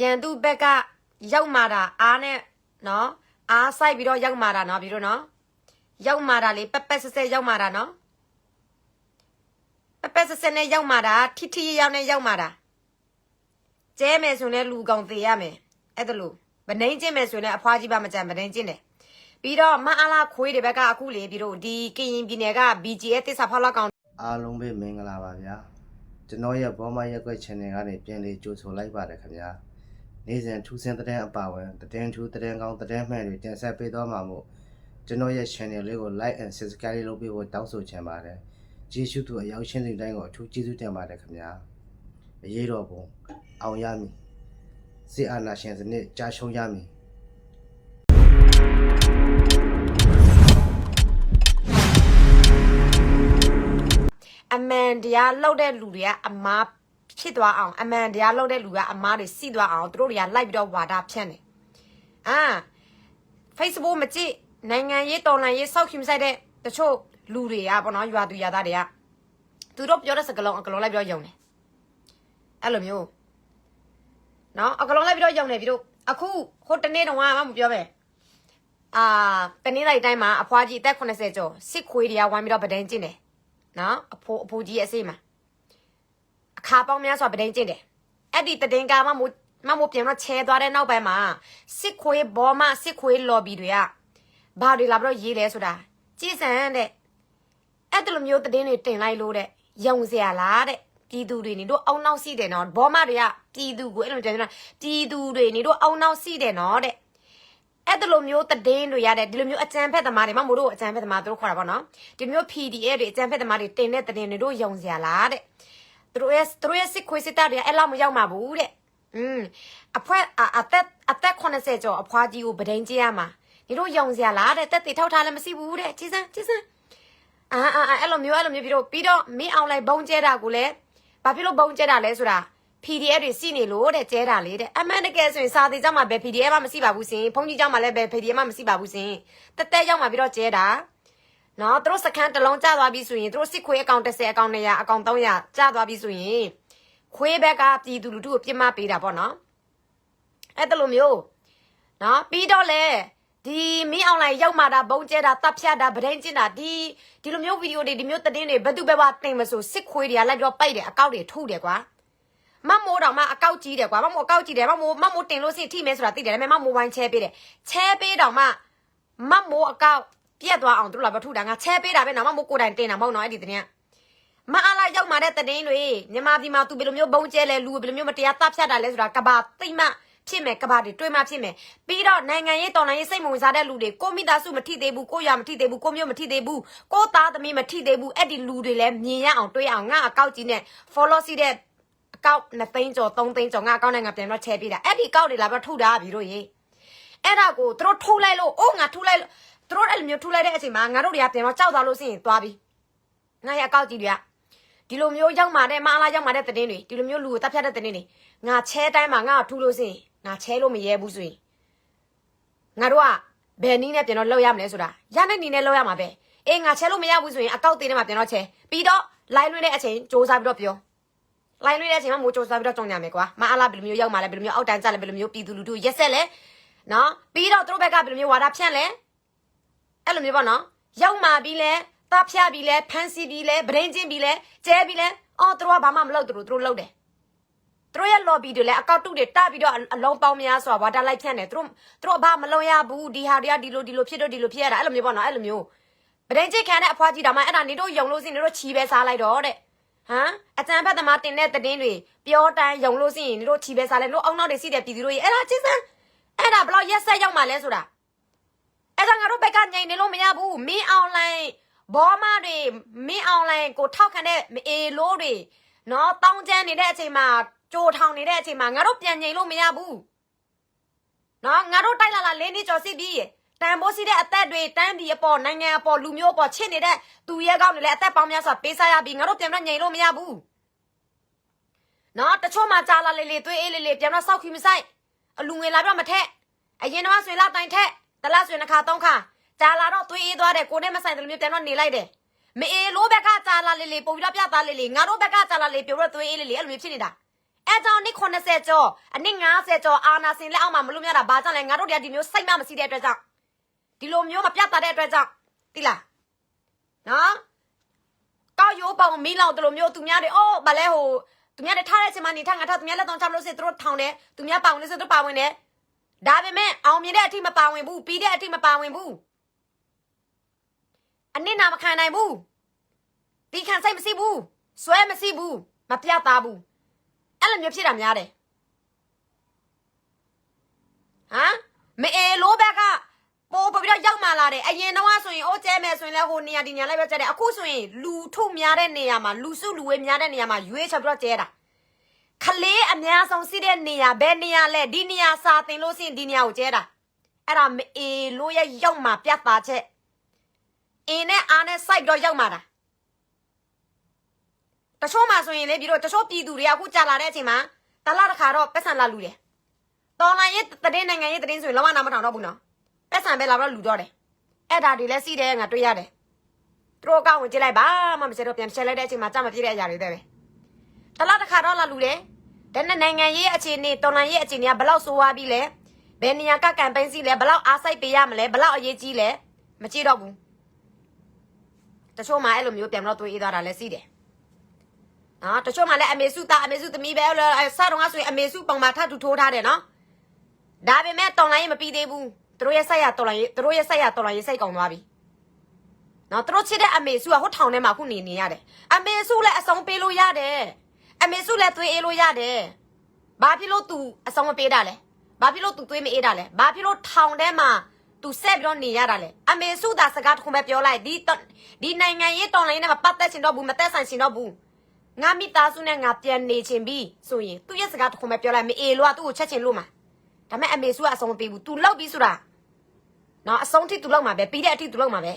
ရန်သူဘက်ကရောက်มาတာအားနဲ့နော်အားဆိုင်ပြီးတော့ရောက်มาတာနော်ပြီးတော့နော်ရောက်มาတာလေပက်ပက်ဆက်ဆက်ရောက်มาတာနော်ပက်ပက်ဆက်ဆက်နဲ့ရောက်มาတာထိထိရောက်နဲ့ရောက်มาတာကျဲမယ်ဆိုရင်လူကောင်သေးရမယ်အဲ့ဒါလို့ဗနှိင်းကျင့်မယ်ဆိုရင်အဖွားကြီးပါမကြံဗနှိင်းကျင့်တယ်ပြီးတော့မအားလားခွေးတွေဘက်ကအခုလေပြီးတော့ဒီကရင်ပြည်နယ်က BGA တစ္ဆာဖောက်လောက်ကောင် အားလုံးပဲမင်္ဂလာပါဗျာကျွန်တော်ရဲ့ဘောမရက်ွက် channel ကနေပြန်လေးကြိုဆိုလိုက်ပါတယ်ခင်ဗျာ နေ့စဉ်ထူးဆန်းတဲ့အပါဝင်သတင်းထူးသတင်းကောင်းသတင်းမှန်တွေတင်ဆက်ပေးသွားမှာမို့ကျွန်တော်ရဲ့ channel လေးကို like and subscribe လုပ်ပေးဖို့တောင်းဆိုချင်ပါတယ်ကျေးဇူးသူအရောက်ရှင်းတဲ့တိုင်းကိုအထူးကျေးဇူးတင်ပါတယ်ခင်ဗျာအရေးတော်ပုံအောင်ရမည်စစ်အာဏာရှင်စနစ်ကြာရှုံးရမည်အမှန်တရားလောက်တဲ့လူတွေကအမား ဖြစ်သွားအောင်အမှန်တရားလောက်တဲ့လူကအမားတွေစီသွားအောင်သူတို့တွေကလိုက်ပြီးတော့ဝါဒဖြန့်တယ်အာ Facebook မကြည့်နိုင်ငံရေးတော်လှန်ရေးစောက်ခင်ဆိုင်တဲ့တချို့လူတွေကပေါ့နော်ရွာသူရွာသားတွေကသူတို့ပြောတဲ့စကားလုံးအကလုံးလိုက်ပြီးတော့ယုံတယ်အဲ့လိုမျိုးနော်အကလုံးလိုက်ပြီးတော့ယုံတယ်ပြီးတော့အခုဟိုတနေ့တော့မှမပြောပဲအာတနေ့လိုက်တိုင်းမှာအဖွားကြီးအသက်80ကျော်စစ်ခွေးတွေကဝိုင်းပြီးတော့ပဒန်းကျင့်တယ်နော်အဖိုးအဖိုးကြီးရဲ့အစိမ်းမှာအ ခါပေါင်းများစွာပဒိန်ကျင့်တယ်အဲ့ဒီတည်င်ကမမို့မမို့ပြန်တော့ချဲသွားတဲ့နောက်ပိုင်းမှာစစ်ခွေးဘောမစစ်ခွေးလော်ဘီတွေကဘာတွေလာပြီးတော့ရေးလဲဆိုတာကြည်စံတဲ့အဲ့တလိုမျိုးတည်င်းတွေတင်လိုက်လို့တဲ့ယုံစရာလားတဲ့ပြည်သူတွေနေတို့အောင်းနောက်စီတယ်နော်ဘောမတွေကပြည်သူကိုအဲ့လိုပြန်ပြောတာပြည်သူတွေနေတို့အောင်းနောက်စီတယ်နော်တဲ့အဲ့ဒီလိုမျိုးတည်င်းတွေရတဲ့ဒီလိုမျိုးအကြမ်းဖက်သမားတွေမမို့တို့အကြမ်းဖက်သမားတို့ခေါ်တာပေါ့နော်ဒီမျိုး PDF တွေအကြမ်းဖက်သမားတွေတင်တဲ့တည်င်းတွေတို့ယုံစရာလားတဲ့ သူတို့ရဲ့သူတို့ရဲ့စစ်ခွေးစစ်တပ်တွေကအဲ့လောက်မရောက်မှာဘူးတဲ့อืมအဖွဲအအသက်အသက်80ကျော်အဖွားကြီးကိုဗဒိန်ကျရမှာဒီတို့ယုံစရာလားတဲ့တက်တေထောက်ထားလည်းမရှိဘူးတဲ့ကြီးစမ်းကြီးစမ်းအာအာအာအဲ့လိုမျိုးအဲ့လိုမျိုးပြီးတော့ပြီးတော့မင်းအောင်လိုက်ဘုံကျဲတာကိုလည်းဘာဖြစ်လို့ဘုံကျဲတာလဲဆိုတာ PDF တွေစီနေလို့တဲ့ကျဲတာလေတဲ့အမှန်တကယ်ဆိုရင်စာသေးကြောင့်မှပဲ PDF မှမရှိပါဘူးစင်ဘုန်းကြီးကြောင့်မှလည်းပဲ PDF မှမရှိပါဘူးစင်တက်တက်ရောက်မှပြီးတော့ကျဲတာ နော်သူတို့စကန်တစ်လုံးကျသွားပြီဆိုရင်သူတို့စစ်ခွေးအကောင့်30အကောင့်100အကောင့်300ကျသွားပြီဆိုရင်ခွေးဘက်ကပြည်သူလူထုကိုပြစ်မှတ်ပေးတာပေါ့နော်အဲ့တလိုမျိုးနော်ပြီးတော့လေဒီမင်းအွန်လိုင်းရောက်มาတာဘုံကျဲတာတပ်ဖြတ်တာဗဒိန်ကျင်တာဒီဒီလိုမျိုးဗီဒီယိုတွေဒီမျိုးသတင်းတွေဘယ်သူပဲပါတင်မဆိုစစ်ခွေးတွေကလိုက်ပြီးတော့ပိုက်တယ်အကောင့်တွေထုတ်တယ်ကွာမမိုးတောင်မှအကောက်ကြီးတယ်ကွာမမိုးအကောက်ကြီးတယ်မမိုးမမိုးတင်လို့ရှိရင်ထိမဲဆိုတာသိတယ်ဒါပေမဲ့မမိုးဝိုင်းချဲပေးတယ်ချဲပေးတောင်မှမမိုးအကောက် ပြက်သွားအောင်သူတို့လာပထုတာငါချဲပေးတာပဲနော်မမိုးကိုယ်တိုင်တင်တာမဟုတ်နော်အဲ့ဒီတင်မအားလာရောက်มาတဲ့တင်တွေမြန်မာပြည်မှာသူဘယ်လိုမျိုးဘုံကျဲလဲလူဘယ်လိုမျိုးမတရားတပ်ဖြတ်တာလဲဆိုတာကဘာသိမဖြစ်မယ်ကဘာတွေတွေးမှဖြစ်မယ်ပြီးတော့နိုင်ငံရေးတော်လှန်ရေးစိတ်မဝင်စားတဲ့လူတွေကိုမိသားစုမထိသေးဘူးကိုရမထိသေးဘူးကိုမျိုးမထိသေးဘူးကိုသားသမီးမထိသေးဘူးအဲ့ဒီလူတွေလည်းမြင်ရအောင်တွေးအောင်ငါအကောက်ကြီးနဲ့ follow စီတဲ့အကောက်2သိန်းကျော်3သိန်းကျော်ငါအကောက်နဲ့ငါပြန်တော့ချဲပေးတာအဲ့ဒီကောက်တွေလာပြီးထုတ်တာပြီတို့ရေအဲ့ဒါကိုသူတို့ထုတ်လိုက်လို့အိုးငါထုတ်လိုက်လို့ သူတို့အဲ့လိုမျိုးထုတ်လိုက်တဲ့အချိန်မှာငါတို့တွေကပြန်တော့ကြောက်သွားလို့ရှိရင်သွားပြီငါရဲ့အကောက်ကြီးတွေကဒီလိုမျိုးရောက်มาတဲ့မအားလားရောက်มาတဲ့တည်င်းတွေဒီလိုမျိုးလူကိုတပ်ဖြတ်တဲ့တည်င်းတွေငါချဲတိုင်းမှာငါ့ကိုထူလို့ရှိရင်ငါချဲလို့မရဲဘူးဆိုရင်ငါတို့ကဘယ်နည်းနဲ့ပြန်တော့လောက်ရမလဲဆိုတာရတဲ့နည်းနဲ့လောက်ရမှာပဲအေးငါချဲလို့မရဘူးဆိုရင်အကောက်သေးတယ်မှာပြန်တော့ချဲပြီးတော့လိုက်လွှင့်တဲ့အချိန်စ조사ပြီးတော့ပြော လိုက်လွှဲတဲ့အချိန်မှာမိုးကြိုးစားပြီးတော့ကြောင်ကြမယ်ကွာမအားလားဘယ်လိုမျိုးရောက်มาလဲဘယ်လိုမျိုးအောက်တန်းကြလဲဘယ်လိုမျိုးပြည်သူလူထုရက်ဆက်လဲနော်ပြီးတော့သူတို့ဘက်ကဘယ်လိုမျိုးဝါဒဖြန့်လဲ အဲ့လိုမျိုးပေါ့နော်ရောက်มาပြီးလဲတားဖြတ်ပြီးလဲဖမ်းဆီးပြီးလဲဗရင်ချင်းပြီးလဲကျဲပြီးလဲအော်သူတို့ကဘာမှမလုပ်သူတို့သူတို့လုပ်တယ်သူတို့ရဲ့ lobby တွေလည်းအကောက်တုတွေတပြီးတော့အလုံးပေါင်းများစွာဝါဒလိုက်ဖြန့်တယ်သူတို့သူတို့ဘာမလုပ်ရဘူးဒီဟာတွေကဒီလိုဒီလိုဖြစ်တော့ဒီလိုဖြစ်ရတာအဲ့လိုမျိုးပေါ့နော်အဲ့လိုမျိုးဗရင်ချင်းခံတဲ့အဖွားကြီးတောင်မှအဲ့ဒါနေတို့ယုံလို့စင်နေတို့ချီပဲစားလိုက်တော့တဲ့ဟမ်အတန်ဖက်သမားတင်တဲ့သတင်းတွေပြောတန်းယုံလို့ရှိရင်တို့ချီပဲစားလဲလို့အောင်းနောက်တွေစီးတဲ့ပြည်သူတို့ရေအဲ့ဒါချင်းစမ်းအဲ့ဒါဘလောက်ရက်ဆက်ရောက်မှလဲဆိုတာ အဲ့ဒါငါတို့ဘက်ကညင်နေလို့မရဘူးမင်းအွန်လိုင်းဘောမတွေမင်းအွန်လိုင်းကိုထောက်ခံတဲ့အေလို့တွေနော်တောင်းကျမ်းနေတဲ့အချိန်မှာကြိုထောင်နေတဲ့အချိန်မှာငါတို့ပြန်ညင်လို့မရဘူးနော်ငါတို့တိုက်လာလာလင်းနေကြော်စစ်ပြီးရေတန်ဖိုးစီတဲ့အသက်တွေတန်းဒီအပေါ်နိုင်ငံအပေါ်လူမျိုးအပေါ်ချစ်နေတဲ့သူရဲကောင်းတွေလည်းအသက်ပေါင်းများစွာပေးစားရပြီးငါတို့ပြန်တော့ညင်လို့မရဘူးနော်တချို့မှကြာလာလေလေသွေးအေးလေလေပြန်တော့စောက်ခီမဆိုင်အလူငွေလာတော့မထက်အရင်တော့ဆွေလောက်တိုင်ထက် တလားဆွေနှစ်ခါသုံးခါကြာလာတော့သွေးအေးသွားတယ်ကိုနဲ့မဆိုင်တယ်လို့မျိုးပြန်တော့နေလိုက်တယ်မအေးလို့ဘက်ကကြာလာလေလေပုံပြီးတော့ပြသားလေလေငါတို့ဘက်ကကြာလာလေပြိုတော့သွေးအေးလေလေအဲ့လိုမျိုးဖြစ်နေတာအဲကြောင့်နှစ်80ကျော်အနှစ်90ကျော်အာနာစင်လက်အောက်မှာမလို့မြတာဘာကြောင့်လဲငါတို့တွေကဒီမျိုးစိတ်မမရှိတဲ့အတွက်ကြောင့်ဒီလိုမျိုးမပြတ်တာတဲ့အတွက်ကြောင့်တိလားနော်ကောက်ရိုးပေါင်မီးလောင်တလိုမျိုးသူများတွေအိုးဗာလဲဟိုသူများတွေထားတဲ့အချိန်မှာနေထားငါထားသူများလက်တောင်ချမလို့စေသူတို့ထောင်တယ်သူများပါဝင်လို့စေသူတို့ပါဝင်တယ် ဒါပေမဲ့အောင်မြင်တဲ့အထိမပါဝင်ဘူးပြီးတဲ့အထိမပါဝင်ဘူးအနစ်နာမခံနိုင်ဘူးဒီခံစိတ်မရှိဘူးစွဲမရှိဘူးမပြတ်သားဘူးအဲ့လိုမျိုးဖြစ်တာများတယ်ဟမ်မအေလိုဘက်ကပိုးပို့ပြီးတော့ရောက်မှလာတယ်အရင်တော့ဆိုရင်အိုးကျဲမယ်ဆိုရင်လည်းဟိုနေရာဒီနေရာလိုက်ပဲကျဲတယ်အခုဆိုရင်လူထုများတဲ့နေရာမှာလူစုလူဝေးများတဲ့နေရာမှာရွေးချယ်ပြီးတော့ကျဲတာ ခလေးအများဆုံးစီးတဲ့နေရာဘယ်နေရာလဲဒီနေရာစာတင်လို့ရှိရင်ဒီနေရာကိုကျဲတာအဲ့ဒါမအေလိုရဲ့ရောက်မှပြတ်သားချက်အင်းနဲ့အားနဲ့စိုက်တော့ရောက်မှတာတချို့မှဆိုရင်လေပြီးတော့တချို့ပြည်သူတွေကအခုကြာလာတဲ့အချိန်မှာတလားတစ်ခါတော့ပတ်စံလာလူတယ်တော်လိုင်းရဲ့တည်နိုင်ငံရဲ့တည်ဆိုရင်လောကနာမထောင်တော့ဘူးနော်ပတ်စံပဲလာတော့လူတော့တယ်အဲ့ဒါတွေလည်းစီးတယ်ငါတွေ့ရတယ်သူတို့ကောက်ဝင်ကြည့်လိုက်ပါမှမစတော့ပြန်ချက်လိုက်တဲ့အချိန်မှာကြမပြည့်တဲ့အရာတွေတဲ့ပဲ တလားတစ်ခါတော့လာလူတယ်ဒါနဲ့နိုင်ငံရေးအခြေအနေတော်လန်ရေးအခြေအနေကဘလောက်ဆိုးသွားပြီလဲဘယ်နေရာကကမ်ပိန်းစီလဲဘလောက်အားစိုက်ပေးရမလဲဘလောက်အရေးကြီးလဲမကြည့်တော့ဘူးတချို့မှအဲ့လိုမျိုးပြန်တော့တွေးအေးသွားတာလည်းစီးတယ်နော်တချို့မှလည်းအမေစုသားအမေစုသမီးပဲဆာတော့ငါဆိုရင်အမေစုပုံမှာထပ်တူထိုးထားတယ်နော်ဒါပေမဲ့တော်လိုင်းရေးမပြီးသေးဘူးသူတို့ရဲ့ဆက်ရတော်လိုင်းရေးသူတို့ရဲ့ဆက်ရတော်လိုင်းရေးစိတ်ကောင်းသွားပြီနော်သူတို့ချစ်တဲ့အမေစုကဟိုထောင်ထဲမှာခုနေနေရတယ်အမေစုလည်းအဆုံးပေးလို့ရတယ် အမေစုလည်းသွေးအေးလို့ရတယ်ဘာဖြစ်လို့ तू အဆုံးမပေးတာလဲဘာဖြစ်လို့ तू သွေးမအေးတာလဲဘာဖြစ်လို့ထောင်ထဲမှာ तू ဆက်ပြီးတော့နေရတာလဲအမေစုသာစကားတစ်ခုပဲပြောလိုက်ဒီတော့ဒီနိုင်ငံရေးတော်လိုင်းနဲ့မပတ်သက်ချင်တော့ဘူးမသက်ဆိုင်ချင်တော့ဘူးငါမိသားစုနဲ့ငါပြန်နေချင်ပြီဆိုရင်သူ့ရဲ့စကားတစ်ခုပဲပြောလိုက်မအေးလို့ကသူ့ကိုချက်ချင်လို့မှာ ဒါပေမဲ့အမေစုကအဆုံးမပေးဘူး तू လောက်ပြီဆိုတာနော်အဆုံးထိ तू လောက်မှာပဲပြီးတဲ့အထိ तू လောက်မှာပဲ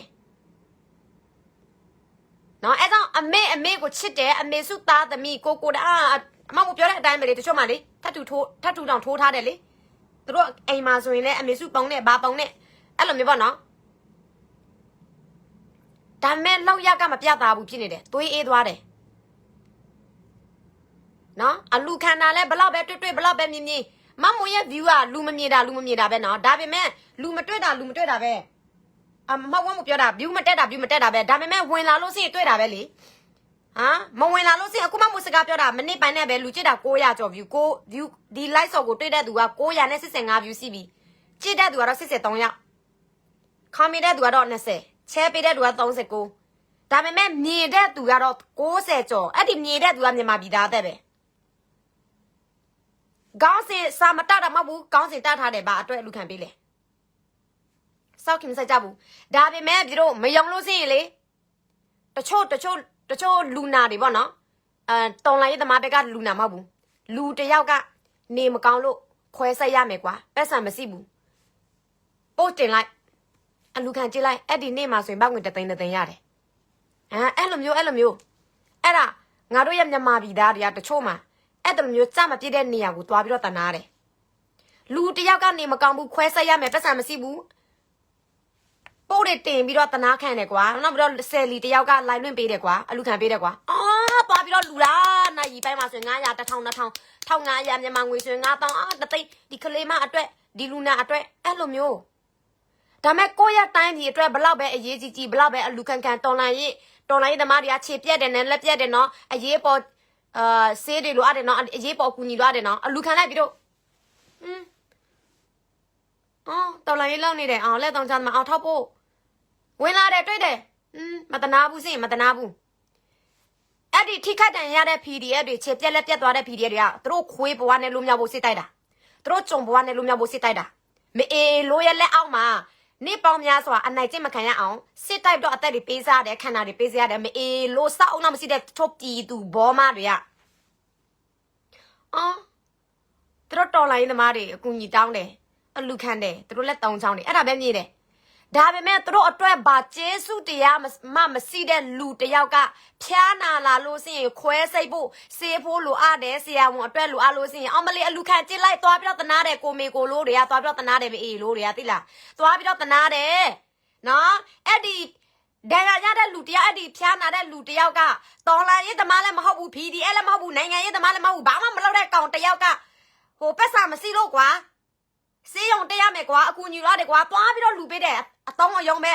နော်အဲကြောင့်အမေအမေကိုချစ်တယ်အမေစုသားသမီးကိုကိုတအားအမေကိုပြောတဲ့အတိုင်းပဲလေတချို့မှလေထတ်တူထိုးထတ်တူတောင်ထိုးထားတယ်လေသူတို့အိမ်မှာဆိုရင်လည်းအမေစုပုံနဲ့ဘာပုံနဲ့အဲ့လိုမျိုးပေါ့နော်ဒါမဲ့လောက်ရကမပြတာဘူးဖြစ်နေတယ်သွေးအေးသွားတယ်နော်အလူခန္ဓာလဲဘလောက်ပဲတွေ့တွေ့ဘလောက်ပဲမြင်မြင်မမွန်ရဲ့ view ကလူမမြင်တာလူမမြင်တာပဲနော်ဒါပေမဲ့လူမတွေ့တာလူမတွေ့တာပဲ အမဟုတ်ဝမပြောတာ view မတက်တာ view မတက်တာပဲဒါပေမဲ့ဝင်လာလို့ရှိရင်တွေ့တာပဲလေဟမ်မဝင်လာလို့ရှိရင်အခုမှမစကားပြောတာမနစ်ပိုင်းနဲ့ပဲလူကြည့်တာ900ကျော် view ကို view ဒီ live ဆော်ကိုတွေ့တဲ့သူက900နဲ့85 view ရှိပြီကြည့်တဲ့သူကတော့83ရောက်ခမင်တဲ့သူကတော့20ချဲပေးတဲ့သူက39ဒါပေမဲ့မြင်တဲ့သူကတော့60ကျော်အဲ့ဒီမြင်တဲ့သူကမြန်မာပြည်သားတဲ့ပဲကောင်းစင်စာမတတာမဟုတ်ဘူးကောင်းစင်တတ်ထားတယ်ဗာအတွက်လူခံပေးလေ စောက်ခင်မဆိုင်ကြဘူးဒါပေမဲ့ပြီးတော့မယုံလို့စင်ရင်လေတချို့တချို့တချို့လူနာတွေပေါ့နော်အဲတုံလိုက်ရေးသမားတွေကလူနာမဟုတ်ဘူးလူတစ်ယောက်ကနေမကောင်းလို့ခွဲဆက်ရမယ်ကွာပတ်စံမရှိဘူးပို့တင်လိုက်အလူခံကြည့်လိုက်အဲ့ဒီနေ့မှာဆိုရင်ဘတ်ငွေတစ်သိန်းတစ်သိန်းရတယ်အဲအဲ့လိုမျိုးအဲ့လိုမျိုးအဲ့ဒါငါတို့ရဲ့မြန်မာပြည်သားတွေကတချို့မှာအဲ့တလိုမျိုးကြမပြည့်တဲ့နေရာကိုသွားပြီးတော့တနာတယ်လူတယောက်ကနေမကောင်းဘူးခွဲဆက်ရမယ်ပတ်စံမရှိဘူး ပို့တွေတင်ပြီးတော့တနာခံတယ်ကွာနောက်ပြီးတော့ဆယ်လီတယောက်ကလိုင်းလွင့်ပေးတယ်ကွာအလူခံပေးတယ်ကွာအာသွားပြီးတော့လူလားနိုင်ရီပိုင်းမှာဆိုရင်900 1000 2000 1500မြန်မာငွေဆိုရင်9000အာတသိန်းဒီကလေးမအတွက်ဒီလူနာအတွက်အဲ့လိုမျိုးဒါမဲ့ကိုယ့်ရဲ့တိုင်းဒီအတွက်ဘလောက်ပဲအရေးကြီးကြီးဘလောက်ပဲအလူခံခံတော်လန်ရေးတော်လန်ရေးသမားတွေကခြေပြက်တယ်နဲ့လက်ပြက်တယ်နော်အရေးပေါ်အာဆေးတွေလိုအပ်တယ်နော်အရေးပေါ်ကူညီလိုအပ်တယ်နော်အလူခံလိုက်ပြီးတော့ဟင်းအော်တော်လိုင်းလောက်နေတယ်အောင်လက်တောင်ချမ်းမအောင်ထောက်ဖို့ ဝင်လာတယ်တွေ့တယ်ဟင်းမတနာဘူးစင်မတနာဘူးအဲ့ဒီထိခိုက်တန်ရတဲ့ PDF တွေခြေပြက်လက်ပြက်သွားတဲ့ PDF တွေကသူတို့ခွေးဘဝနဲ့လူမြောက်ဖို့စစ်တိုက်တာသူတို့ကြုံဘဝနဲ့လူမြောက်ဖို့စစ်တိုက်တာမအေးလိုရဲ့လက်အောက်မှာနေပေါင်းများစွာအနိုင်ကျင့်မခံရအောင်စစ်တိုက်တော့အသက်တွေပေးစားရတယ်ခန္ဓာတွေပေးစားရတယ်မအေးလို့စောက်အောင်မရှိတဲ့ထုတ်ပြည်သူဘောမတွေကအော်သူတို့တော်လိုင်းသမားတွေအကူညီတောင်းတယ်အလူခံတယ်သူတို့လက်တောင်းချောင်းတယ်အဲ့ဒါပဲမြည်တယ် ဒါပေမဲ့သူတို့အတွက်ဘာကျေးဇူးတရားမမရှိတဲ့လူတယောက်ကဖျားနာလာလို့စရင်ခွဲစိတ်ဖို့စေးဖို့လိုအပ်တယ်ဆရာဝန်အတွက်လိုအပ်လို့စရင်အောင်မလေးအလူခံကြစ်လိုက်သွားပြီးတော့တနာတယ်ကိုမေကိုလို့တွေကသွားပြီးတော့တနာတယ်မအေးလို့တွေကသိလားသွားပြီးတော့တနာတယ်နော်အဲ့ဒီဒဏ်ရာရတဲ့လူတယောက်အဲ့ဒီဖျားနာတဲ့လူတယောက်ကတော်လာရေးသမားလည်းမဟုတ်ဘူး PDL လည်းမဟုတ်ဘူးနိုင်ငံရေးသမားလည်းမဟုတ်ဘူးဘာမှမလုပ်တဲ့ကောင်တယောက်ကဟိုပတ်စာမရှိလို့ကွာ စေးရုံတက်ရမယ်ကွာအကူညီလာတယ်ကွာသွားပြီးတော့လူပေးတယ်အတောင်းအယုံပဲ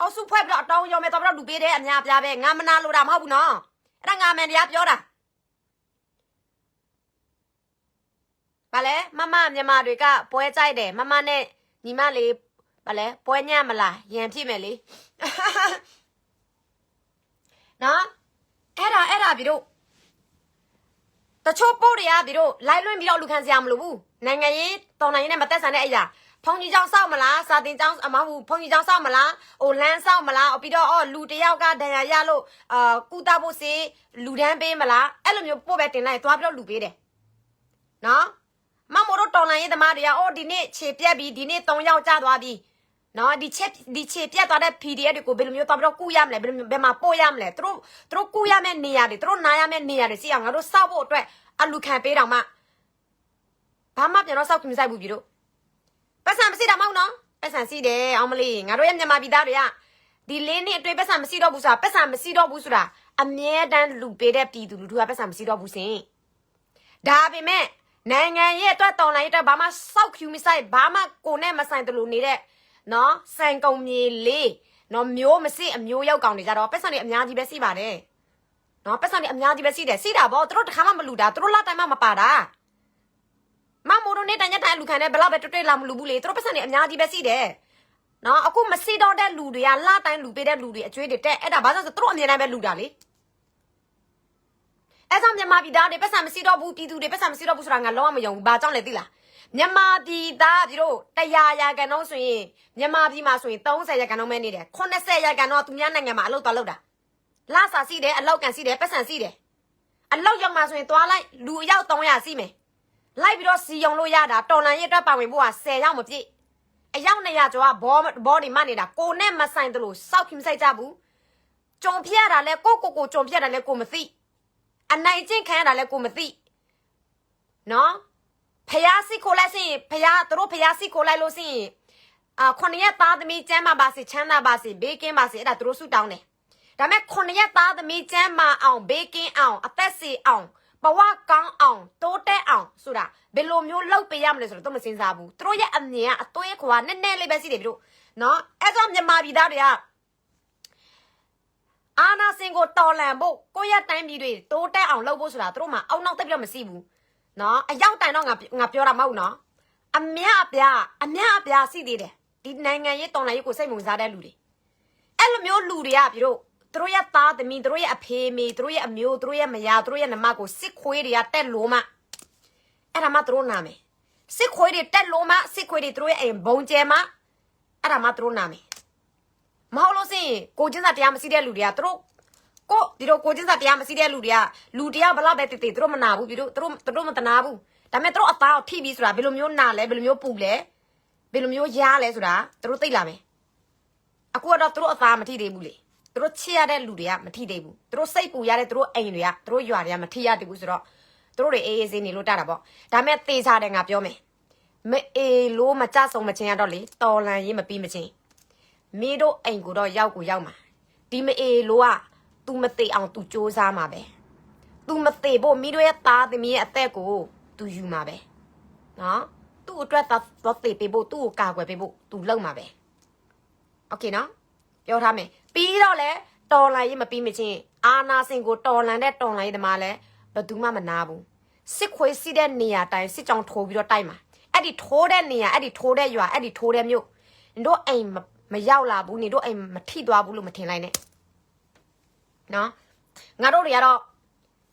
အောက်စုဖွဲ့ပြီးတော့အတောင်းအယုံပဲသွားပြီးတော့လူပေးတယ်အများပြားပဲငါမနာလို့တာမဟုတ်ဘူးနော်အဲ့ဒါငါမန်တရားပြောတာဘာလဲမမမြန်မာတွေကပွဲကြိုက်တယ်မမနဲ့ညီမလေးဘာလဲပွဲညံ့မလားရန်ဖြစ်မယ်လေနော်အဲ့ဒါအဲ့ဒါပြီးတော့ တချို့ပို့တွေကပြီးတော့လိုက်လွင့်ပြီးတော့လူခံစရာမလိုဘူးနိုင်ငံရေးတော်နိုင်ငံနဲ့မသက်ဆိုင်တဲ့အရာဖုန်ကြီးကျောင်းစောက်မလားစာတင်ကျောင်းအမဟုတ်ဘူးဖုန်ကြီးကျောင်းစောက်မလားဟိုလမ်းစောက်မလားပြီးတော့အော်လူတယောက်ကဒဏ်ရာရလို့အာကုသဖို့စေလူတန်းပေးမလားအဲ့လိုမျိုးပို့ပဲတင်လိုက်သွားပြီးတော့လူပေးတယ်နော်မမို့တော့တော်လိုင်းရေးသမားတွေကအော်ဒီနေ့ခြေပြက်ပြီးဒီနေ့၃ယောက်ကြာသွားပြီ နော်ဒီချက်ဒီချေပြတ်သွားတဲ့ PDF တွေကိုဘယ်လိုမျိုးတော့ပြီးတော့ကူရမလဲဘယ်လိုမျိုးဘယ်မှာပို့ရမလဲသူတို့သူတို့ကူရမယ့်နေရာတွေသူတို့နားရမယ့်နေရာတွေစီအောင်ငါတို့စောက်ဖို့အတွက်အလူခံပေးတော့မှဘာမှပြန်တော့စောက်ခင်မဆိုင်ဘူးပြီတို့ပတ်စံမရှိတာမဟုတ်နော်ပတ်စံရှိတယ်အောင်မလေးငါတို့ရဲ့မြန်မာပြည်သားတွေကဒီလေးနှစ်အတွင်းပတ်စံမရှိတော့ဘူးဆိုတာပတ်စံမရှိတော့ဘူးဆိုတာအမြဲတမ်းလူပေးတဲ့ပြည်သူလူထုကပတ်စံမရှိတော့ဘူးစင်ဒါပေမဲ့နိုင်ငံရဲ့အတွက်တော်လိုင်းရဲ့အတွက်ဘာမှစောက် Q မဆိုင်ဘာမှကိုနဲ့မဆိုင်တယ်လို့နေတဲ့ နော်စံကုံမြေလေးနော်မျိုးမစစ်အမျိုးရောက်ကောင်တွေကြတော့ပတ်စံတွေအများကြီးပဲစီးပါတယ်နော်ပတ်စံတွေအများကြီးပဲစီးတယ်စီးတာဗောသူတို့တခါမှမလူတာသူတို့လာတိုင်းမှမပါတာမမိုးတို့နဲ့တန်ရက်တိုင်းလူခံတဲ့ဘလောက်ပဲတွတ်တွတ်လာမလူဘူးလေသူတို့ပတ်စံတွေအများကြီးပဲစီးတယ်နော်အခုမစီတော့တဲ့လူတွေကလာတိုင်းလူပေးတဲ့လူတွေအကျွေးတွေတက်အဲ့ဒါဘာလို့လဲဆိုသူတို့အမြင်တိုင်းပဲလူတာလေအဲ့ကြောင့်မြန်မာပြည်သားတွေပတ်စံမစီတော့ဘူးပြည်သူတွေပတ်စံမစီတော့ဘူးဆိုတာငါလုံးဝမယုံဘူးဘာကြောင့်လဲသိလား မြန်မာပြည်သားပြည်တို့တရားရာကန်တော့ဆိုရင်မြန်မာပြည်မှာဆိုရင်30ရာကန်တော့မဲနေတယ်80ရာကန်တော့သူများနိုင်ငံမှာအလုပ်တော်လုပ်တာလာစာစီတယ်အလောက်ကန်စီတယ်ပတ်စံစီတယ်အလောက်ရောက်မှာဆိုရင်သွားလိုက်လူအယောက်300စီမယ်လိုက်ပြီးတော့စီယုံလို့ရတာတော်လန်ရဲ့အတွက်ပါဝင်ဖို့က10ရောက်မပြည့်အယောက်200ကျော်ကဘောဘောဒီမနေတာကိုနဲ့မဆိုင်တလို့စောက်ခင်မဆိုင်ကြဘူးကြုံပြရတာလဲကိုကိုကိုကြုံပြရတာလဲကိုမသိအနိုင်ကျင့်ခံရတာလဲကိုမသိနော် ဖျားစီခိုလိုက်စင်ဖျားသူတို့ဖျားစီခိုလိုက်လို့စင်အာခုနှစ်ရက်သားသမီးကျမ်းမာပါစေချမ်းသာပါစေဘေးကင်းပါစေအဲ့ဒါသူတို့ဆုတောင်းတယ်ဒါပေမဲ့ခုနှစ်ရက်သားသမီးကျမ်းမာအောင်ဘေးကင်းအောင်အသက်စီအောင်ဘဝကောင်းအောင်တိုးတက်အောင်ဆိုတာဘယ်လိုမျိုးလုပ်ပေးရမလဲဆိုတော့သူမစင်စားဘူးသူတို့ရဲ့အမြင်ကအသွေးခွာနည်းနည်းလေးပဲရှိတယ်ပြီတို့နော်အဲ့တော့မြန်မာပြည်သားတွေကအာနာစင်ကိုတော်လန်ဖို့ကိုယ့်ရဲ့တိုင်းပြည်တွေတိုးတက်အောင်လုပ်ဖို့ဆိုတာသူတို့မှအောက်နောက်တက်ပြီးတော့မရှိဘူး နော်အရောက်တိုင်တော့ငါငါပြောတာမဟုတ်နော်အမြအပြားအမြအပြားရှိသေးတယ်ဒီနိုင်ငံရေးတော်လှန်ရေးကိုစိတ်ဝင်စားတဲ့လူတွေအဲ့လိုမျိုးလူတွေကပြီးတော့သူတို့ရဲ့သားသမီးသူတို့ရဲ့အဖေမေသူတို့ရဲ့အမျိုးသူတို့ရဲ့မယားသူတို့ရဲ့နှမကိုစစ်ခွေးတွေကတက်လို့မှအဲ့ဒါမှသူတို့နာမယ်စစ်ခွေးတွေတက်လို့မှစစ်ခွေးတွေသူတို့ရဲ့အိမ်ဘုံကျဲမှအဲ့ဒါမှသူတို့နာမယ်မဟုတ်လို့စင်ကိုချင်းစာတရားမရှိတဲ့လူတွေကသူတို့ ကိုဒီတော့ကိုချင်းစာတရားမရှိတဲ့လူတွေကလူတရားဘလောက်ပဲတည်တည်သူတို့မနာဘူးပြီးတော့သူတို့သူတို့မတနာဘူးဒါပေမဲ့သူတို့အသားကိုထိပြီးဆိုတာဘယ်လိုမျိုးနာလဲဘယ်လိုမျိုးပူလဲဘယ်လိုမျိုးရားလဲဆိုတာသူတို့သိလာမယ်အခုကတော့သူတို့အသားမထိသေးဘူးလေသူတို့ချစ်ရတဲ့လူတွေကမထိသေးဘူးသူတို့စိတ်ပူရတဲ့သူတို့အိမ်တွေကသူတို့ရွာတွေကမထိရသေးဘူးဆိုတော့သူတို့တွေအေးအေးဆေးနေလို့တတ်တာပေါ့ဒါပေမဲ့သေချာတယ်ငါပြောမယ်မအေးလို့မကြဆုံးမချင်းရတော့လေတော်လန်ရေးမပြီးမချင်းမင်းတို့အိမ်ကိုတော့ရောက်ကိုရောက်မှာဒီမအေလို့က ။ तू မသိအောင် तू စ조사မှာပဲ။ तू မသိဖို့မိတို့ရဲ့သားသမီးရဲ့အသက်ကို तू ယူမှာပဲ။နော်။ तू အတွက်သားသွားသိပေးဖို့သူ့ကိုကာကွယ်ပေးဖို့ तू လုပ်မှာပဲ။ Okay နော်။ပြောထားမယ်။ပြီးတော့လဲတော်လိုင်းရင်မပြီးမချင်းအာနာစင်ကိုတော်လန်တဲ့တော်လိုင်းသမားလဲဘသူမှမနာဘူးစစ်ခွေးစီးတဲ့နေရာတိုင်းစစ်ကြောင်ထိုးပြီးတော့တိုက်မှာအဲ့ဒီထိုးတဲ့နေရာအဲ့ဒီထိုးတဲ့ရွာအဲ့ဒီထိုးတဲ့မြို့တို့အိမ်မရောက်လာဘူးနေတို့အိမ်မထိသွားဘူးလို့မထင်လိုက်နဲ့ နော်ငါတို့တွေကတော့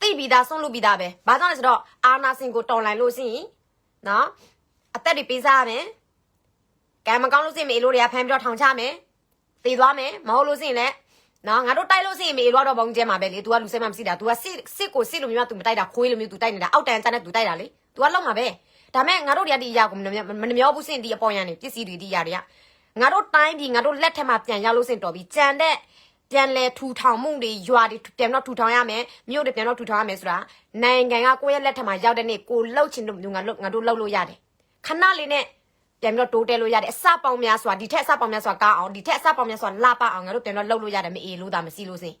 သိပြီးသားဆုံးလို့ပြီးသားပဲဘာကြောင့်လဲဆိုတော့အာနာစင်ကိုတော်လိုင်းလို့ရှိရင်နော်အသက်တွေပေးစားရမယ်ကံမကောင်းလို့ရှိရင်မေလို့တွေကဖမ်းပြီးတော့ထောင်ချမယ်တည်သွားမယ်မဟုတ်လို့ရှိရင်လည်းနော်ငါတို့တိုက်လို့ရှိရင်မေလို့တော့ဘုံကျဲမှာပဲလေ तू ကလူစိတ်မှမရှိတာ तू ကစစ်စစ်ကိုစစ်လိုမျိုးက तू မတိုက်တာခွေးလိုမျိုး तू တိုက်နေတာအောက်တန်တန်းနဲ့ तू တိုက်တာလေ तू ကလောက်မှာပဲဒါမဲ့ငါတို့တွေကဒီအရာကိုမနှမျောမနှမျောဘူးစင်ဒီအပေါ်ရန်နေပစ္စည်းတွေဒီအရာတွေကငါတို့တိုင်းပြည်ငါတို့လက်ထက်မှာပြန်ရောက်လို့စင်တော်ပြီကြံတဲ့ ပြန်လဲထူထောင်မှုတွေရွာတွေပြန်တော့ထူထောင်ရမယ်မြို့တွေပြန်တော့ထူထောင်ရမယ်ဆိုတာနိုင်ငံကကိုယ့်ရဲ့လက်ထက်မှာရောက်တဲ့နေ့ကိုလှုပ်ချင်လို့ငါလှုပ်ငါတို့လှုပ်လို့ရတယ်ခဏလေးနဲ့ပြန်ပြီးတော့တိုးတဲလို့ရတယ်အစပေါင်းများစွာဒီထက်အစပေါင်းများစွာကောင်းအောင်ဒီထက်အစပေါင်းများစွာလှပအောင်ငါတို့ပြန်တော့လှုပ်လို့ရတယ်မအေးလို့ဒါမစီလို့စင်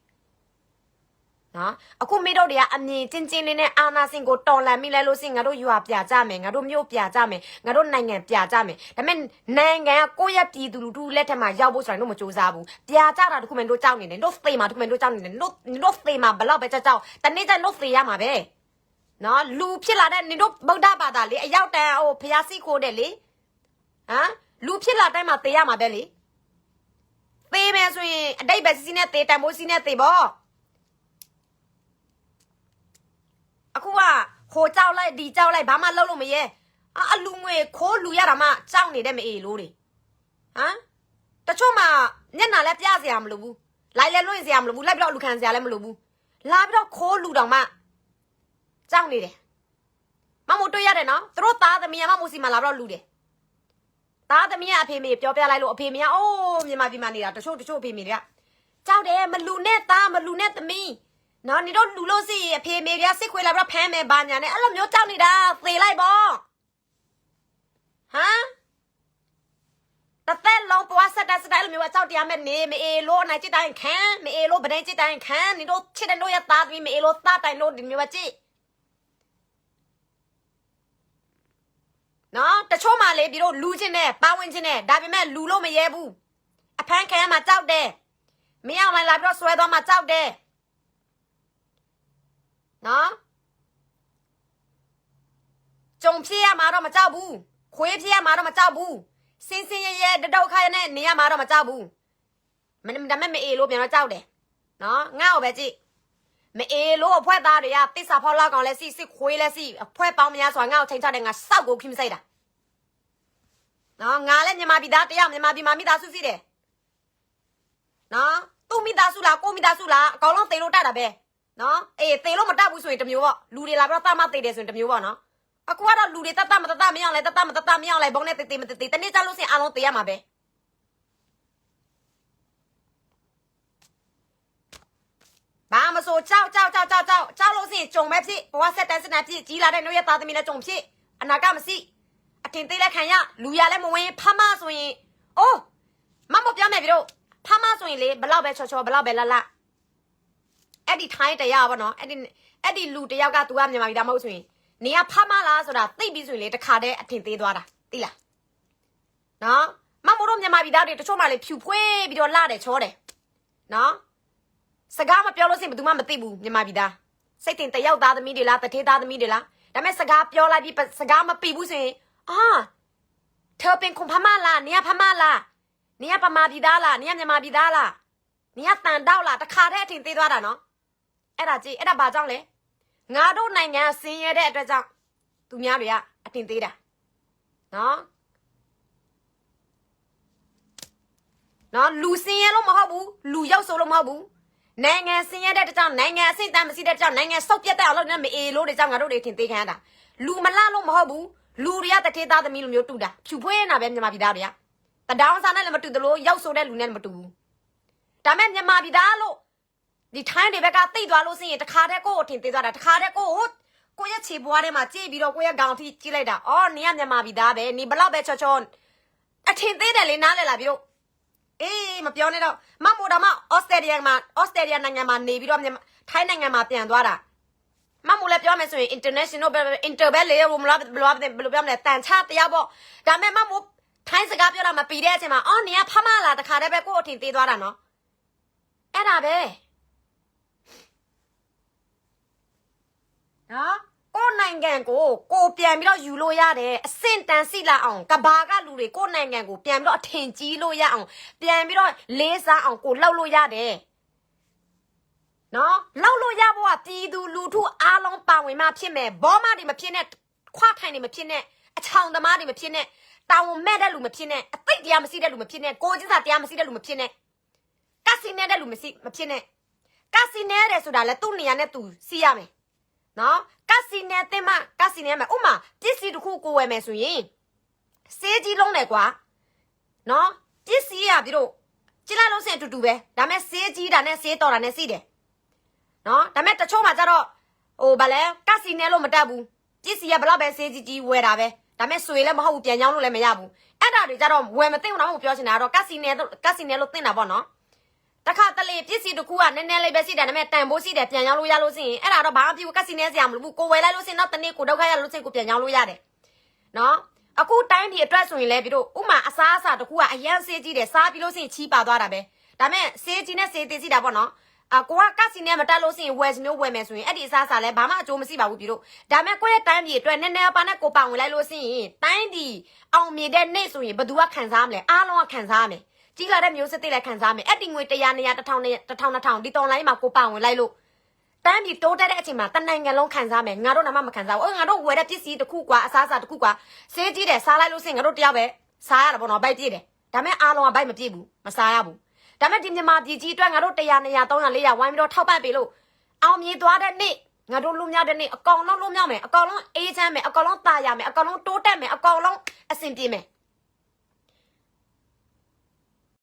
နော်အခုမိတို့တွေကအမြင်ချင်းချင်းလေးနဲ့အာနာစင်ကိုတော်လန်မိလဲလို့စင်ငါတို့ယူဟာပြကြမယ်ငါတို့မျိုးပြကြမယ်ငါတို့နိုင်ငံပြကြမယ်ဒါပေမဲ့နိုင်ငံကကိုယ့်ရဲ့ပြည်သူလူထုလက်ထက်မှာရောက်ဖို့ဆိုတာတို့မကြိုးစားဘူးပြကြတာတခုမှတို့ကြောက်နေတယ်တို့သေမှာတခုမှတို့ကြောက်နေတယ်တို့တို့သေမှာဘလောက်ပဲကြောက်ကြောက်တနေ့ကျတို့သေရမှာပဲနော်လူဖြစ်လာတဲ့နင်တို့ဗုဒ္ဓဘာသာလေအရောက်တန်ဟိုဖျားစီခိုးတယ်လေဟမ်လူဖြစ်လာတိုင်းမှာသေရမှာပဲလေသေမယ်ဆိုရင်အတိတ်ပဲစီစီနဲ့သေတန်မိုးစီနဲ့သေပေါ့ အခုကဟိုကြောက်လိုက်ဒီကြောက်လိုက်ဘာမှလုပ်လို့မရဲအအလူငွေခိုးလူရတာမှကြောက်နေတဲ့မအေးလို့တွေဟမ်တချို့မှမျက်နှာလည်းပြစရာမလိုဘူးလိုက်လည်းလွင့်စရာမလိုဘူးလိုက်ပြီးတော့လူခံစရာလည်းမလိုဘူးလာပြီးတော့ခိုးလူတောင်မှကြောက်နေတယ်မမို့တွေ့ရတယ်နော်သူတို့သားသမီးကမမို့စီမှာလာပြီးတော့လူတယ်သားသမီးကအဖေမေပြောပြလိုက်လို့အဖေမေကအိုးမြန်မာပြည်မှာနေတာတချို့တချို့အဖေမေတွေကကြောက်တယ်မလူနဲ့သားမလူနဲ့သမီး နော်နေတော့လူလို့စီအဖေမေတွေကစစ်ခွေလာပြီးတော့ဖမ်းမယ်ဘာညာနဲ့အဲ့လိုမျိုးကြောက်နေတာသေလိုက်ပေါ့ဟမ်တစ်သက်လုံးပွားဆက်တက်စတိုင်းလိုမျိုးကကြောက်တရားမဲ့နေမအေလို့နိုင်ချစ်တိုင်းခံမအေလို့ဗဒိန်ချစ်တိုင်းခံနေတော့ချစ်တဲ့တို့ရသားသမီးမအေလို့သားတိုင်တို့ဒီမျိုးကကြည့်နော်တချို့မှလေဒီတို့လူချင်းနဲ့ပါဝင်ချင်းနဲ့ဒါပေမဲ့လူလို့မရဲဘူးအဖမ်းခံရမှာကြောက်တယ်မင်းအောင်လိုက်လာပြီးတော့ဆွဲသွားမှာကြောက်တယ် နော်ကြုံဖြစ်ရမှာတော့မကြောက်ဘူးခွေးဖြစ်ရမှာတော့မကြောက်ဘူးစင်းစင်းရဲရဲတတောက်ခါရနဲ့နေရမှာတော့မကြောက်ဘူးမနဒါမဲ့မအေလို့ပြန်တော့ကြောက်တယ်နော်ငါ့ကိုပဲကြည့်မအေလို့အဖွဲသားတွေကတစ္ဆာဖောက်လောက်ကောင်လဲစီစစ်ခွေးလဲစီအဖွဲပေါင်းများဆိုတာငါ့ကိုချိန်ချတယ်ငါစောက်ကိုခိမစိတ်တာနော်ငါလည်းမြန်မာပြည်သားတရားမြန်မာပြည်မှာမိသားစုစီတယ်နော်သူ့မိသားစုလားကိုမိသားစုလားအကောင်လုံးသိလို့တတ်တာပဲနော်အေးသေလို့မတတ် ဘူးဆိုရင်တစ်မျိုးပေါ့လူတွေလာပြီးတော့တတ်မသေတယ်ဆိုရင်တစ်မျိုးပေါ့နော်အခုကတော့လူတွေတတ်တတ်မတတ်တတ်မရအောင်လဲတတ်တတ်မတတ်တတ်မရအောင်လဲဘုံနဲ့သေသေမသေသေတနေ့ကျလို့စင်အားလုံးသေရမှာပဲဘာမဆိုကြောက်ကြောက်ကြောက်ကြောက်ကြောက်ကြောက်လို့စင်ကြုံပဲဖြစ်ဘဝဆက်တန်းစနဖြစ်ကြီးလာတဲ့နှုတ်ရသားသမီးနဲ့ကြုံဖြစ်အနာကမစီအတင်သေးလက်ခံရလူရလည်းမဝင်ဖမဆိုရင်အိုးမမပြောမယ်ပြီတော့ဖမဆိုရင်လေဘလောက်ပဲချောချောဘလောက်ပဲလတ်လတ်အဲ့ဒီထိုင်းတရားပေါ့နော်အဲ့ဒီ အဲ့ဒီလူတယောက်က तू ကမြန်မာပြည်သားမဟုတ်ဆိုရင်နေကဖမလားဆိုတာသိပြီဆိုရင်လေတခါတည်းအထင်သေးသွားတာသိလားနော်မမို့တော့မြန်မာပြည်သားတွေတချို့မှလေဖြူဖွေးပြီးတော့လာတယ်ချောတယ်နော်စကားမပြောလို့ရှိရင်ဘယ်သူမှမသိဘူးမြန်မာပြည်သားစိတ်တင်တယောက်သားသမီးတွေလားတထေးသားသမီးတွေလားဒါပေမဲ့စကားပြောလိုက်ပြီးစကားမပြဘူးဆိုရင်အာเธอเป็นคนพม่าလားနေကพม่าလားနေကပမာပြည်သားလားနေကမြန်မာပြည်သားလားနေကတန်တောက်လားတခါတည်းအထင်သေးသွားတာနော် အဲ့ဒါကြည့်အဲ့ဒါဘာကြောင့်လဲ ငါတို့နိုင်ငံဆင်းရဲတဲ့အတွက်ကြောင့်သူများတွေကအတင်သေးတာနော်နော်လူဆင်းရဲလို့မဟုတ်ဘူးလူရောက်ဆိုလို့မဟုတ်ဘူးနိုင်ငံဆင်းရဲတဲ့အတွက်ကြောင့်နိုင်ငံအဆင့်တန်းမရှိတဲ့အတွက်ကြောင့်နိုင်ငံစုပ်ပြတ်တဲ့အောင်လို့နဲ့မအေလို့တဲ့ကြောင့်ငါတို့တွေတင်သေးခံရတာလူမလှလို့မဟုတ်ဘူးလူတွေကတထေးသားသမီးလိုမျိုးတူတာဖြူဖွေးနေတာပဲမြန်မာပြည်သားတွေကတဒေါင်းစားနဲ့လည်းမတူသလိုရောက်ဆိုတဲ့လူနဲ့လည်းမတူဘူးဒါမဲ့မြန်မာပြည်သားလို့ ဒီထိုင်းတွေဘက်ကတိတ်သွားလို့စရင်တခါတည်းကိုယ့်ကိုထင်သေးသွားတာတခါတည်းကိုယ့်ကိုကိုယ့်ရဲ့ခြေပွားထဲမှာကြည့်ပြီးတော့ကိုယ့်ရဲ့ခေါင်းထိကြည့်လိုက်တာအော်နင်ကမြန်မာပြည်သားပဲနင်ဘလောက်ပဲချောချောအထင်သေးတယ်လေနားလဲလာပြီးတော့အေးမပြောနဲ့တော့မမိုတာမဩစတြေးလျမှာဩစတြေးလျနိုင်ငံမှာနေပြီးတော့မြန်မာထိုင်းနိုင်ငံမှာပြန်သွားတာမမိုလည်းပြောမယ်ဆိုရင် international ပဲ inter ပဲလေဘယ်လိုမလားဘယ်လိုဘယ်လိုပြောမလဲတန်ချတရားပေါ့ဒါပေမဲ့မမိုထိုင်းစကားပြောတာမပြီးတဲ့အချိန်မှာအော်နင်ကဖမလာတခါတည်းပဲကိုယ့်အထင်သေးသွားတာနော်အဲ့ဒါပဲ နော်ကိုယ့်နိုင်ငံကိုကိုပြန်ပြီးတော့ယူလို့ရတယ်အဆင့်တန်းစီလာအောင်ကဘာကလူတွေကိုယ့်နိုင်ငံကိုပြန်ပြီးတော့အထင်ကြီးလို့ရအောင်ပြန်ပြီးတော့လေးစားအောင်ကိုလှုပ်လို့ရတယ်နော်လှုပ်လို့ရဖို့ကပြည်သူလူထုအားလုံးပါဝင်မှဖြစ်မယ်ဘောမတွေမဖြစ်နဲ့ခွားထိုင်တွေမဖြစ်နဲ့အချောင်သမားတွေမဖြစ်နဲ့တာဝန်မဲ့တဲ့လူမဖြစ်နဲ့အသိတရားမရှိတဲ့လူမဖြစ်နဲ့ကိုချင်းစာတရားမရှိတဲ့လူမဖြစ်နဲ့ကစီနေတဲ့လူမရှိမဖြစ်နဲ့ကစီနေတယ်ဆိုတာလဲသူ့နေရာနဲ့သူစီရမယ် နော်ကက်စီနဲတင်မကက်စီနဲမယ်ဥမာပစ္စည်းတစ်ခုကိုဝယ်မယ်ဆိုရင်စေးကြီးလုံးတယ်ကွာနော်ပစ္စည်းရပြီးတော့ကြည့်လိုက်လို့စင်အတူတူပဲဒါမဲ့စေးကြီးတာနဲ့စေးတော်တာနဲ့စီးတယ်နော်ဒါမဲ့တချို့မှာကျတော့ဟိုဗာလဲကက်စီနဲလို့မတက်ဘူးပစ္စည်းရဘလောက်ပဲစေးကြီးကြီးဝယ်တာပဲဒါမဲ့ဆွေလည်းမဟုတ်ဘူးပြန်ကြောင်းလို့လည်းမရဘူးအဲ့ဒါတွေကြတော့ဝယ်မသိဘူးတော့မပြောချင်တာကတော့ကက်စီနယ်ကက်စီနယ်လို့သိတာပေါ့နော် တခါတလေပစ္စည်းတစ်ခုကနည်းနည်းလေးပဲရှိတယ်ဒါပေမဲ့တန်ဖိုးရှိတယ်ပြန်ကြောင်းလို့ရလို့ရှိရင်အဲ့ဒါတော့ဘာမှမဖြစ်ဘူးကက်စီနယ်စရာမလိုဘူးကိုဝယ်လိုက်လို့ရှိရင်တော့တနေ့ကိုဒုက္ခရလို့ရှိရင်ကိုပြန်ကြောင်းလို့ရတယ်နော်အခုတိုင်းဒီအတွက်ဆိုရင်လည်းပြီးတော့ဥမာအစားအစာတစ်ခုကအရန်စေးကြီးတယ်စားပြီးလို့ရှိရင်ချီးပါသွားတာပဲဒါမဲ့စေးကြီးနဲ့စေးသေးစီတာပေါ့နော်အကိုကကစီနဲ့မတက်လို့ရှိရင်ဝယ်စမျိုးဝယ်မယ်ဆိုရင်အဲ့ဒီအစားအစာလဲဘာမှအကျိုးမရှိပါဘူးပြီတို့ဒါမဲ့ကိုယ့်ရဲ့တိုင်းပြည်အတွက်နည်းနည်းပါးနဲ့ကိုပါဝင်လိုက်လို့ရှိရင်တိုင်းပြည်အောင်မြင်တဲ့နေ့ဆိုရင်ဘယ်သူကခံစားမလဲအားလုံးကခံစားမယ် ကြီးလာတဲ့မျိုးစစ်တွေလည်းခံစားမယ်အဲ့ဒီငွေ100 200 1000 1000 2000ဒီတော်လိုင်းမှာကိုပါဝင်လိုက်လို့တန်းပြီးတိုးတက်တဲ့အချိန်မှာတနိုင်ငံလုံးခံစားမယ်ငါတို့နာမမခံစားဘူးအော်ငါတို့ဝယ်တဲ့ပစ္စည်းတစ်ခုကွာအစားအစာတစ်ခုကွာဈေးကြီးတယ်စားလိုက်လို့စင်ငါတို့တယောက်ပဲစားရတာပေါ့နော်ဘိုက်ပြည့်တယ်ဒါမဲ့အားလုံးကဘိုက်မပြည့်ဘူးမစားရဘူးဒါမဲ့ဒီမြန်မာပြည်ကြီးအတွက်ငါတို့100 200 300 400ဝိုင်းပြီးတော့ထောက်ပံ့ပေးလို့အောင်မြင်သွားတဲ့နေ့ငါတို့လူမြောက်တဲ့နေ့အကောင်လုံးလူမြောက်မယ်အကောင်လုံးအေးချမ်းမယ်အကောင်လုံးတာယာမယ်အကောင်လုံးတိုးတက်မယ်အကောင်လုံးအဆင်ပြေမယ်